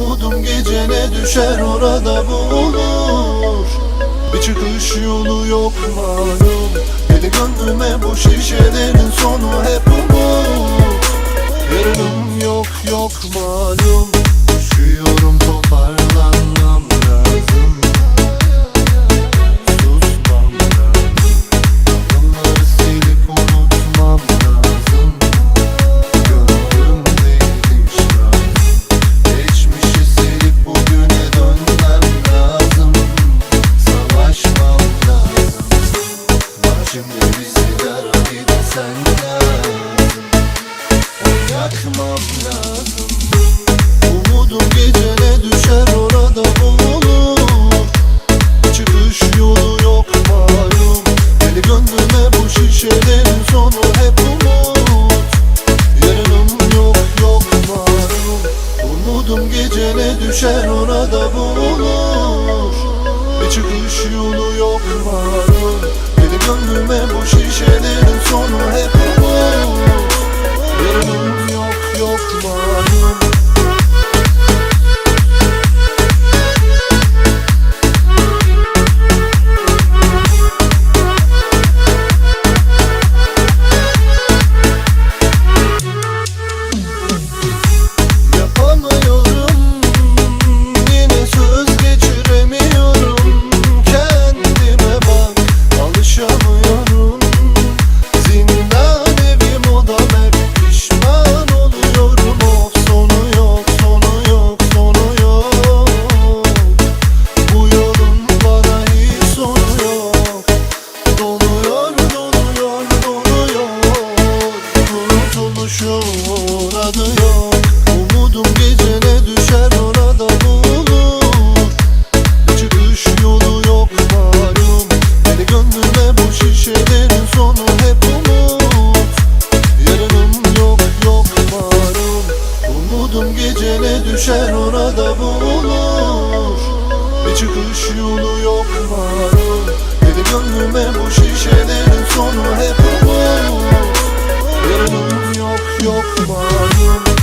Umudum gecene düşer orada bulur Bir çıkış yolu yok malum. Deli gönlüme bu şişelerin sonu hep umut O yakmam lazım. Umudum gecene düşer orada bulur Çıkış yolu yok malum. Deli gönlüme bu şişelerin sonu hep umut. Yarınım yok yok malum. Umudum gecene düşer orada bulur Bir çıkış yolu yok malum. Deli gönlüme bu şişelerin sonu hep umut yok malum Umudum gecene düşer orada bulur. Çıkış yolu yok malum. Deli gönlüme bu şişelerin sonu hep umut. Yarınım yok yok malum. Umudum gecene düşer orada bulur. Bir çıkış yolu yok malum. Deli gönlüme bu şişelerin sonu hep umut. Yarınım yok yok malum